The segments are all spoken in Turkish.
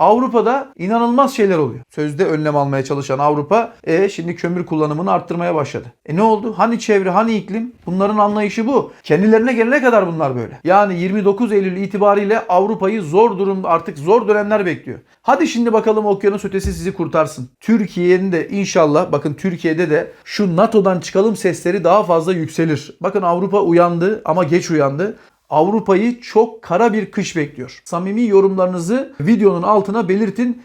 Avrupa'da inanılmaz şeyler oluyor. Sözde önlem almaya çalışan Avrupa e şimdi kömür kullanımını arttırmaya başladı. E ne oldu? Hani çevre, hani iklim? Bunların anlayışı bu. Kendilerine gelene kadar bunlar böyle. Yani 29 Eylül itibariyle Avrupa'yı zor durum artık zor dönemler bekliyor. Hadi şimdi bakalım okyanus ötesi sizi kurtarsın. Türkiye'nin de inşallah bakın Türkiye'de de şu NATO'dan çıkalım sesleri daha fazla yükselir. Bakın Avrupa uyandı ama geç uyandı. Avrupa'yı çok kara bir kış bekliyor. Samimi yorumlarınızı videonun altına belirtin.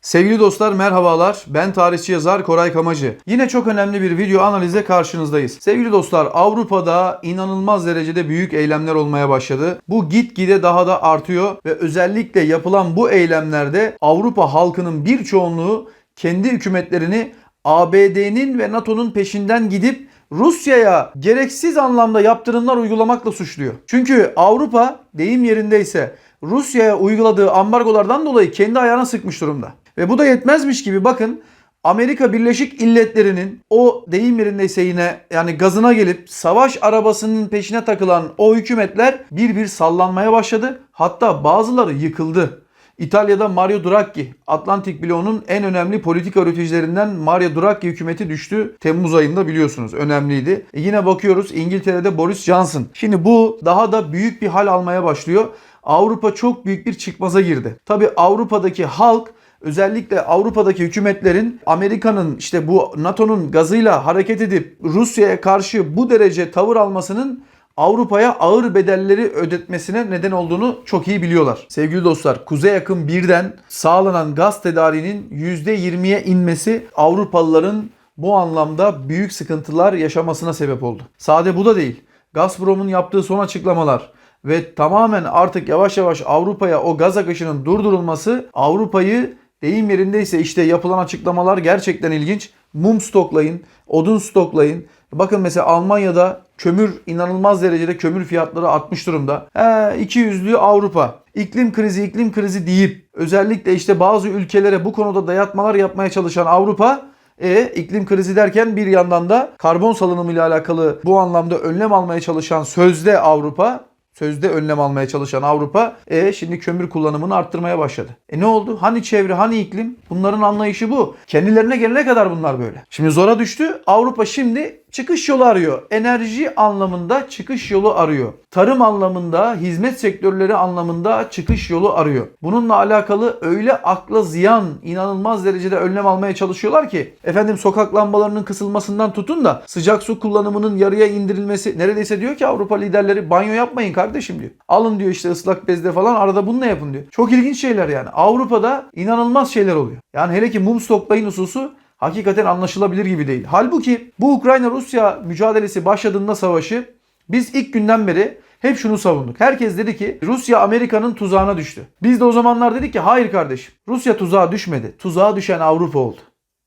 Sevgili dostlar merhabalar. Ben tarihçi yazar Koray Kamacı. Yine çok önemli bir video analize karşınızdayız. Sevgili dostlar Avrupa'da inanılmaz derecede büyük eylemler olmaya başladı. Bu gitgide daha da artıyor ve özellikle yapılan bu eylemlerde Avrupa halkının bir çoğunluğu kendi hükümetlerini ABD'nin ve NATO'nun peşinden gidip Rusya'ya gereksiz anlamda yaptırımlar uygulamakla suçluyor. Çünkü Avrupa deyim yerindeyse Rusya'ya uyguladığı ambargolardan dolayı kendi ayağına sıkmış durumda. Ve bu da yetmezmiş gibi bakın Amerika Birleşik İlleri'nin o deyim yerindeyse yine yani gazına gelip savaş arabasının peşine takılan o hükümetler bir bir sallanmaya başladı. Hatta bazıları yıkıldı. İtalya'da Mario Draghi, Atlantik bloğunun en önemli politika üreticilerinden Mario Draghi hükümeti düştü. Temmuz ayında biliyorsunuz önemliydi. E yine bakıyoruz İngiltere'de Boris Johnson. Şimdi bu daha da büyük bir hal almaya başlıyor. Avrupa çok büyük bir çıkmaza girdi. Tabi Avrupa'daki halk özellikle Avrupa'daki hükümetlerin Amerika'nın işte bu NATO'nun gazıyla hareket edip Rusya'ya karşı bu derece tavır almasının Avrupa'ya ağır bedelleri ödetmesine neden olduğunu çok iyi biliyorlar. Sevgili dostlar, Kuzey Akım birden sağlanan gaz tedariğinin %20'ye inmesi Avrupalıların bu anlamda büyük sıkıntılar yaşamasına sebep oldu. Sade bu da değil. Gazprom'un yaptığı son açıklamalar ve tamamen artık yavaş yavaş Avrupa'ya o gaz akışının durdurulması Avrupa'yı deyim yerindeyse işte yapılan açıklamalar gerçekten ilginç. Mum stoklayın, odun stoklayın. Bakın mesela Almanya'da kömür inanılmaz derecede kömür fiyatları artmış durumda. He, iki yüzlü Avrupa. İklim krizi, iklim krizi deyip özellikle işte bazı ülkelere bu konuda dayatmalar yapmaya çalışan Avrupa e iklim krizi derken bir yandan da karbon salınımı ile alakalı bu anlamda önlem almaya çalışan sözde Avrupa sözde önlem almaya çalışan Avrupa e şimdi kömür kullanımını arttırmaya başladı. E ne oldu? Hani çevre, hani iklim? Bunların anlayışı bu. Kendilerine gelene kadar bunlar böyle. Şimdi zora düştü. Avrupa şimdi çıkış yolu arıyor. Enerji anlamında çıkış yolu arıyor. Tarım anlamında, hizmet sektörleri anlamında çıkış yolu arıyor. Bununla alakalı öyle akla ziyan, inanılmaz derecede önlem almaya çalışıyorlar ki efendim sokak lambalarının kısılmasından tutun da sıcak su kullanımının yarıya indirilmesi neredeyse diyor ki Avrupa liderleri banyo yapmayın kardeşim diyor. Alın diyor işte ıslak bezle falan arada bununla yapın diyor. Çok ilginç şeyler yani. Avrupa'da inanılmaz şeyler oluyor. Yani hele ki mum stoklayın hususu hakikaten anlaşılabilir gibi değil. Halbuki bu Ukrayna-Rusya mücadelesi başladığında savaşı biz ilk günden beri hep şunu savunduk. Herkes dedi ki Rusya Amerika'nın tuzağına düştü. Biz de o zamanlar dedik ki hayır kardeşim Rusya tuzağa düşmedi. Tuzağa düşen Avrupa oldu.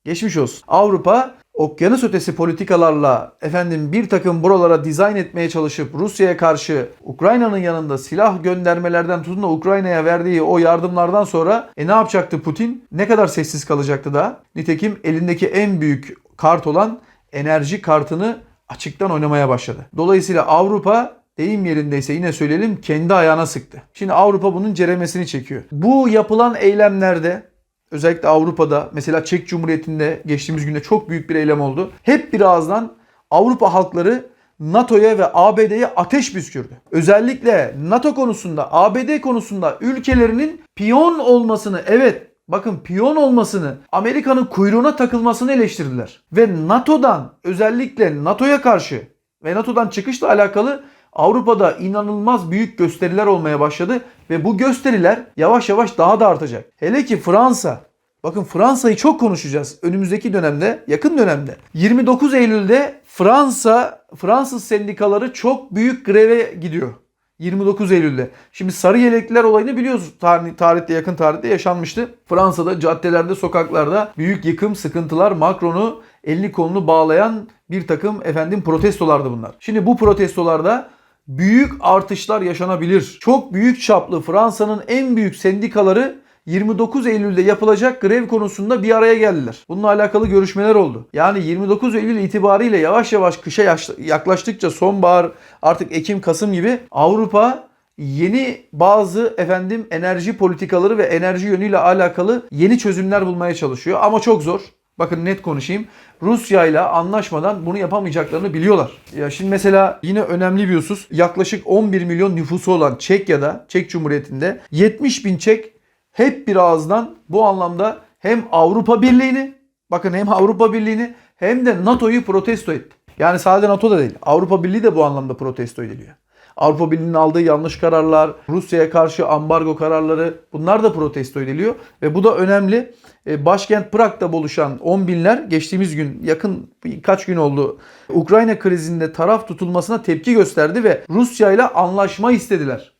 Geçmiş olsun. Avrupa okyanus ötesi politikalarla efendim bir takım buralara dizayn etmeye çalışıp Rusya'ya karşı Ukrayna'nın yanında silah göndermelerden tutun da Ukrayna'ya verdiği o yardımlardan sonra e ne yapacaktı Putin? Ne kadar sessiz kalacaktı da? Nitekim elindeki en büyük kart olan enerji kartını açıktan oynamaya başladı. Dolayısıyla Avrupa deyim yerindeyse yine söyleyelim kendi ayağına sıktı. Şimdi Avrupa bunun ceremesini çekiyor. Bu yapılan eylemlerde özellikle Avrupa'da mesela Çek Cumhuriyeti'nde geçtiğimiz günde çok büyük bir eylem oldu. Hep bir ağızdan Avrupa halkları NATO'ya ve ABD'ye ateş püskürdü. Özellikle NATO konusunda, ABD konusunda ülkelerinin piyon olmasını, evet bakın piyon olmasını, Amerika'nın kuyruğuna takılmasını eleştirdiler. Ve NATO'dan özellikle NATO'ya karşı ve NATO'dan çıkışla alakalı Avrupa'da inanılmaz büyük gösteriler olmaya başladı ve bu gösteriler yavaş yavaş daha da artacak. Hele ki Fransa. Bakın Fransa'yı çok konuşacağız önümüzdeki dönemde, yakın dönemde. 29 Eylül'de Fransa, Fransız sendikaları çok büyük greve gidiyor. 29 Eylül'de. Şimdi sarı yelekliler olayını biliyoruz. Tarih, tarihte yakın tarihte yaşanmıştı. Fransa'da caddelerde, sokaklarda büyük yıkım, sıkıntılar, Macron'u elini kolunu bağlayan bir takım efendim protestolardı bunlar. Şimdi bu protestolarda büyük artışlar yaşanabilir. Çok büyük çaplı Fransa'nın en büyük sendikaları 29 Eylül'de yapılacak grev konusunda bir araya geldiler. Bununla alakalı görüşmeler oldu. Yani 29 Eylül itibariyle yavaş yavaş kışa yaklaştıkça sonbahar artık Ekim Kasım gibi Avrupa yeni bazı efendim enerji politikaları ve enerji yönüyle alakalı yeni çözümler bulmaya çalışıyor ama çok zor. Bakın net konuşayım. Rusya ile anlaşmadan bunu yapamayacaklarını biliyorlar. Ya şimdi mesela yine önemli bir husus. Yaklaşık 11 milyon nüfusu olan Çekya'da, Çek Cumhuriyeti'nde 70 bin Çek hep bir ağızdan bu anlamda hem Avrupa Birliği'ni, bakın hem Avrupa Birliği'ni hem de NATO'yu protesto etti. Yani sadece NATO da değil. Avrupa Birliği de bu anlamda protesto ediliyor. Avrupa Birliği'nin aldığı yanlış kararlar, Rusya'ya karşı ambargo kararları bunlar da protesto ediliyor. Ve bu da önemli. E, Başkent Prag'da buluşan 10 binler geçtiğimiz gün yakın birkaç gün oldu. Ukrayna krizinde taraf tutulmasına tepki gösterdi ve Rusya ile anlaşma istediler.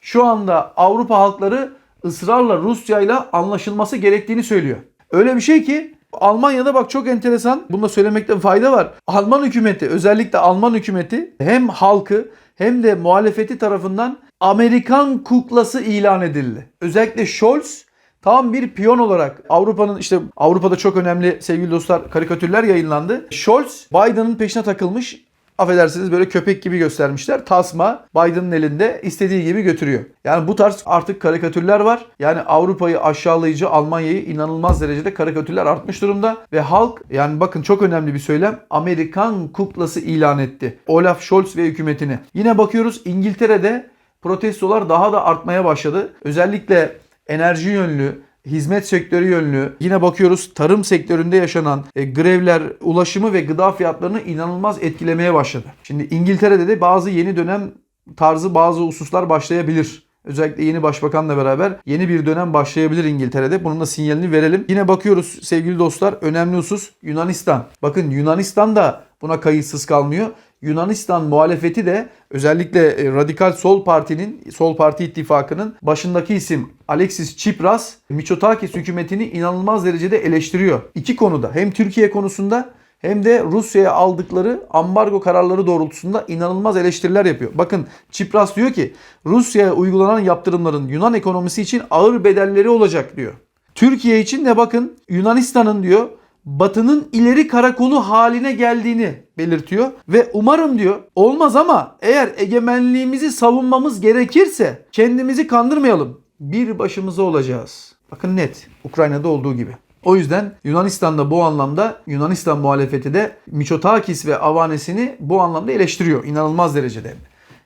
Şu anda Avrupa halkları ısrarla Rusya ile anlaşılması gerektiğini söylüyor. Öyle bir şey ki Almanya'da bak çok enteresan. Bunu da söylemekte fayda var. Alman hükümeti özellikle Alman hükümeti hem halkı hem de muhalefeti tarafından Amerikan kuklası ilan edildi. Özellikle Scholz tam bir piyon olarak Avrupa'nın işte Avrupa'da çok önemli sevgili dostlar karikatürler yayınlandı. Scholz Biden'ın peşine takılmış affedersiniz böyle köpek gibi göstermişler. Tasma Biden'ın elinde istediği gibi götürüyor. Yani bu tarz artık karikatürler var. Yani Avrupa'yı aşağılayıcı Almanya'yı inanılmaz derecede karikatürler artmış durumda. Ve halk yani bakın çok önemli bir söylem Amerikan kuklası ilan etti. Olaf Scholz ve hükümetini. Yine bakıyoruz İngiltere'de protestolar daha da artmaya başladı. Özellikle enerji yönlü, hizmet sektörü yönlü yine bakıyoruz tarım sektöründe yaşanan e, grevler ulaşımı ve gıda fiyatlarını inanılmaz etkilemeye başladı. Şimdi İngiltere'de de bazı yeni dönem tarzı bazı hususlar başlayabilir. Özellikle yeni başbakanla beraber yeni bir dönem başlayabilir İngiltere'de. Bunun da sinyalini verelim. Yine bakıyoruz sevgili dostlar önemli husus Yunanistan. Bakın Yunanistan da buna kayıtsız kalmıyor. Yunanistan muhalefeti de özellikle e, Radikal Sol Parti'nin, Sol Parti ittifakının başındaki isim Alexis Tsipras, Mitsotakis hükümetini inanılmaz derecede eleştiriyor. İki konuda hem Türkiye konusunda hem de Rusya'ya aldıkları ambargo kararları doğrultusunda inanılmaz eleştiriler yapıyor. Bakın Tsipras diyor ki Rusya'ya uygulanan yaptırımların Yunan ekonomisi için ağır bedelleri olacak diyor. Türkiye için de bakın Yunanistan'ın diyor Batı'nın ileri karakolu haline geldiğini belirtiyor ve umarım diyor olmaz ama eğer egemenliğimizi savunmamız gerekirse kendimizi kandırmayalım. Bir başımıza olacağız. Bakın net Ukrayna'da olduğu gibi. O yüzden Yunanistan'da bu anlamda Yunanistan muhalefeti de Miçotakis ve Avanesini bu anlamda eleştiriyor. inanılmaz derecede.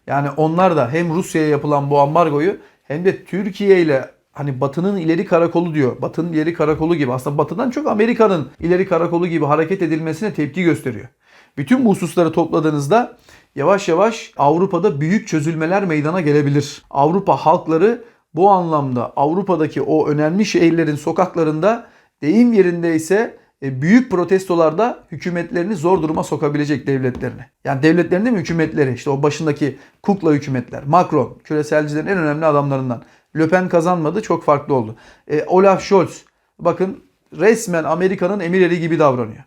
Yani onlar da hem Rusya'ya yapılan bu ambargoyu hem de Türkiye ile hani Batı'nın ileri karakolu diyor. Batı'nın ileri karakolu gibi. Aslında Batı'dan çok Amerika'nın ileri karakolu gibi hareket edilmesine tepki gösteriyor. Bütün bu hususları topladığınızda yavaş yavaş Avrupa'da büyük çözülmeler meydana gelebilir. Avrupa halkları bu anlamda Avrupa'daki o önemli şehirlerin sokaklarında deyim yerindeyse e, büyük protestolarda hükümetlerini zor duruma sokabilecek devletlerini. Yani devletlerin değil mi hükümetleri? İşte o başındaki kukla hükümetler. Macron, küreselcilerin en önemli adamlarından. Le Pen kazanmadı, çok farklı oldu. E, Olaf Scholz, bakın resmen Amerika'nın emirleri gibi davranıyor.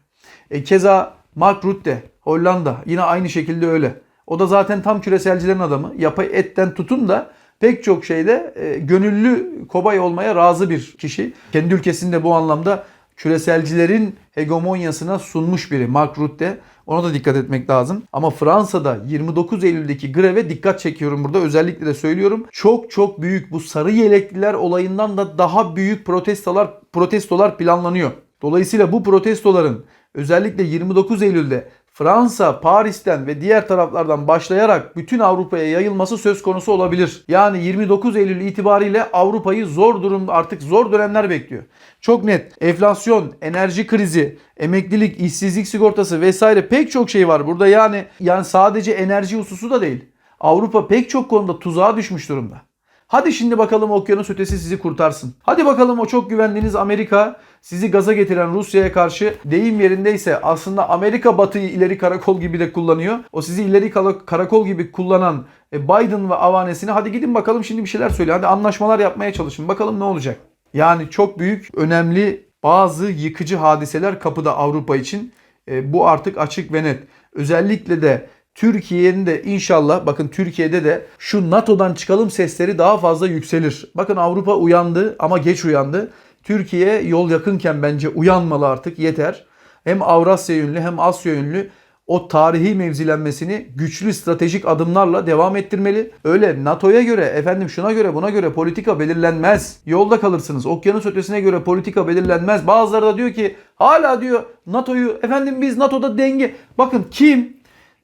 E, keza Mark Rutte, Hollanda yine aynı şekilde öyle. O da zaten tam küreselcilerin adamı. Yapay etten tutun da pek çok şeyde e, gönüllü kobay olmaya razı bir kişi. Kendi ülkesinde bu anlamda küreselcilerin hegemonyasına sunmuş biri Mark Rutte. Ona da dikkat etmek lazım. Ama Fransa'da 29 Eylül'deki greve dikkat çekiyorum burada. Özellikle de söylüyorum. Çok çok büyük bu sarı yelekliler olayından da daha büyük protestolar protestolar planlanıyor. Dolayısıyla bu protestoların özellikle 29 Eylül'de Fransa, Paris'ten ve diğer taraflardan başlayarak bütün Avrupa'ya yayılması söz konusu olabilir. Yani 29 Eylül itibariyle Avrupa'yı zor durum artık zor dönemler bekliyor. Çok net. Enflasyon, enerji krizi, emeklilik, işsizlik sigortası vesaire pek çok şey var burada. Yani yani sadece enerji hususu da değil. Avrupa pek çok konuda tuzağa düşmüş durumda. Hadi şimdi bakalım okyanus ötesi sizi kurtarsın. Hadi bakalım o çok güvendiğiniz Amerika sizi gaza getiren Rusya'ya karşı deyim yerindeyse aslında Amerika Batı'yı ileri karakol gibi de kullanıyor. O sizi ileri karakol gibi kullanan e, Biden ve avanesini hadi gidin bakalım şimdi bir şeyler söyle. Hadi anlaşmalar yapmaya çalışın. Bakalım ne olacak. Yani çok büyük, önemli bazı yıkıcı hadiseler kapıda Avrupa için. E, bu artık açık ve net. Özellikle de Türkiye'nin de inşallah bakın Türkiye'de de şu NATO'dan çıkalım sesleri daha fazla yükselir. Bakın Avrupa uyandı ama geç uyandı. Türkiye yol yakınken bence uyanmalı artık yeter. Hem Avrasya yönlü hem Asya yönlü o tarihi mevzilenmesini güçlü stratejik adımlarla devam ettirmeli. Öyle NATO'ya göre efendim şuna göre buna göre politika belirlenmez. Yolda kalırsınız. Okyanus ötesine göre politika belirlenmez. Bazıları da diyor ki hala diyor NATO'yu efendim biz NATO'da denge. Bakın kim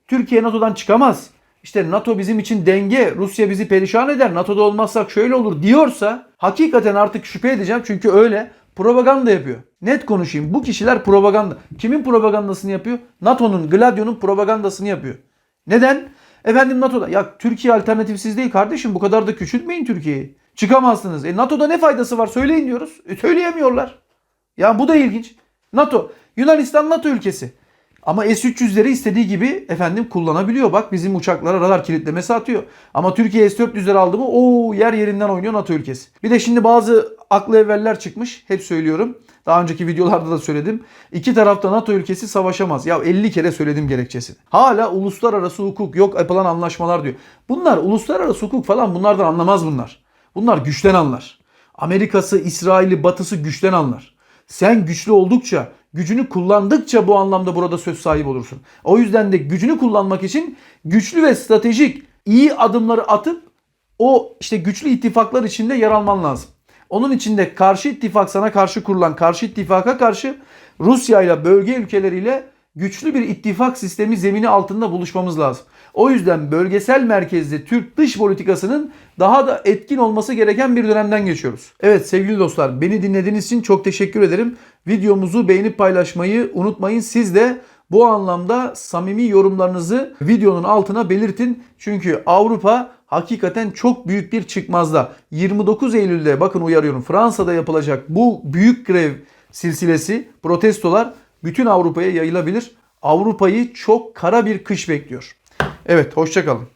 Türkiye NATO'dan çıkamaz. İşte NATO bizim için denge, Rusya bizi perişan eder, NATO'da olmazsak şöyle olur diyorsa hakikaten artık şüphe edeceğim çünkü öyle propaganda yapıyor. Net konuşayım bu kişiler propaganda. Kimin propagandasını yapıyor? NATO'nun, Gladio'nun propagandasını yapıyor. Neden? Efendim NATO'da. Ya Türkiye alternatifsiz değil kardeşim bu kadar da küçültmeyin Türkiye'yi. Çıkamazsınız. E NATO'da ne faydası var söyleyin diyoruz. E söyleyemiyorlar. Ya bu da ilginç. NATO. Yunanistan NATO ülkesi. Ama S-300'leri istediği gibi efendim kullanabiliyor. Bak bizim uçaklara radar kilitlemesi atıyor. Ama Türkiye S-400'leri aldı mı o yer yerinden oynuyor NATO ülkesi. Bir de şimdi bazı aklı evveller çıkmış. Hep söylüyorum. Daha önceki videolarda da söyledim. İki tarafta NATO ülkesi savaşamaz. Ya 50 kere söyledim gerekçesini. Hala uluslararası hukuk yok yapılan anlaşmalar diyor. Bunlar uluslararası hukuk falan bunlardan anlamaz bunlar. Bunlar güçten anlar. Amerika'sı, İsrail'i, Batı'sı güçten anlar. Sen güçlü oldukça, gücünü kullandıkça bu anlamda burada söz sahibi olursun. O yüzden de gücünü kullanmak için güçlü ve stratejik iyi adımları atıp o işte güçlü ittifaklar içinde yer alman lazım. Onun içinde karşı ittifak sana karşı kurulan karşı ittifaka karşı Rusya ile bölge ülkeleriyle güçlü bir ittifak sistemi zemini altında buluşmamız lazım. O yüzden bölgesel merkezli Türk dış politikasının daha da etkin olması gereken bir dönemden geçiyoruz. Evet sevgili dostlar beni dinlediğiniz için çok teşekkür ederim. Videomuzu beğenip paylaşmayı unutmayın. Siz de bu anlamda samimi yorumlarınızı videonun altına belirtin. Çünkü Avrupa hakikaten çok büyük bir çıkmazda. 29 Eylül'de bakın uyarıyorum Fransa'da yapılacak bu büyük grev silsilesi protestolar bütün Avrupa'ya yayılabilir. Avrupa'yı çok kara bir kış bekliyor. Evet hoşçakalın.